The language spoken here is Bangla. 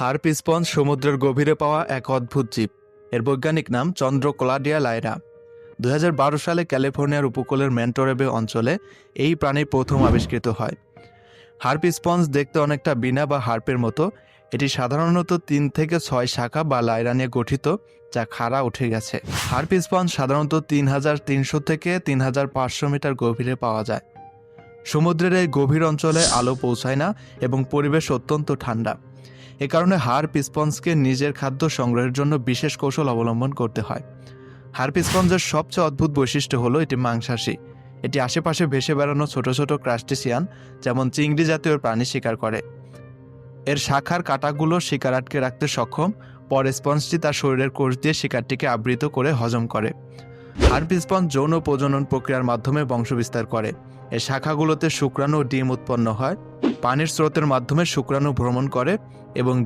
হার্প স্পঞ্জ সমুদ্রের গভীরে পাওয়া এক অদ্ভুত জীব। এর বৈজ্ঞানিক নাম চন্দ্রকোলাডিয়া লাইরা। দু হাজার বারো সালে ক্যালিফোর্নিয়ার উপকূলের ম্যান্টোরেবে অঞ্চলে এই প্রাণী প্রথম আবিষ্কৃত হয়। হার্প স্পঞ্জ দেখতে অনেকটা বিনা বা হার্পের মতো। এটি সাধারণত তিন থেকে ছয় শাখা বা লাইরা নিয়ে গঠিত, যা খাড়া উঠে গেছে। হার্প স্পঞ্জ সাধারণত তিন হাজার তিনশো থেকে তিন হাজার পাঁচশো মিটার গভীরে পাওয়া যায়। সমুদ্রের এই গভীর অঞ্চলে আলো পৌঁছায় না এবং পরিবেশ অত্যন্ত ঠান্ডা। এ কারণে হার্প স্পঞ্জকে নিজের খাদ্য সংগ্রহের জন্য বিশেষ কৌশল অবলম্বন করতে হয়। হার্প স্পঞ্জের সবচেয়ে অদ্ভুত বৈশিষ্ট্য হলো এটি মাংসাশী। এটি আশেপাশে ভেসে বেড়ানো ছোট ছোট ক্রাস্টেসিয়ান, যেমন চিংড়ি জাতীয় প্রাণী শিকার করে। এর শাখার কাঁটাগুলো শিকার আটকে রাখতে সক্ষম, পরে স্পঞ্জটি তার শরীরের কোষ দিয়ে শিকারটিকে আবৃত করে হজম করে। হার্প স্পঞ্জ যৌন প্রজনন প্রক্রিয়ার মাধ্যমে বংশবিস্তার করে। এর শাখাগুলোতে শুক্রাণু ডিম উৎপন্ন হয়। পানির স্রোতের মাধ্যমে শুক্রাণু ভ্রমণ করে এবং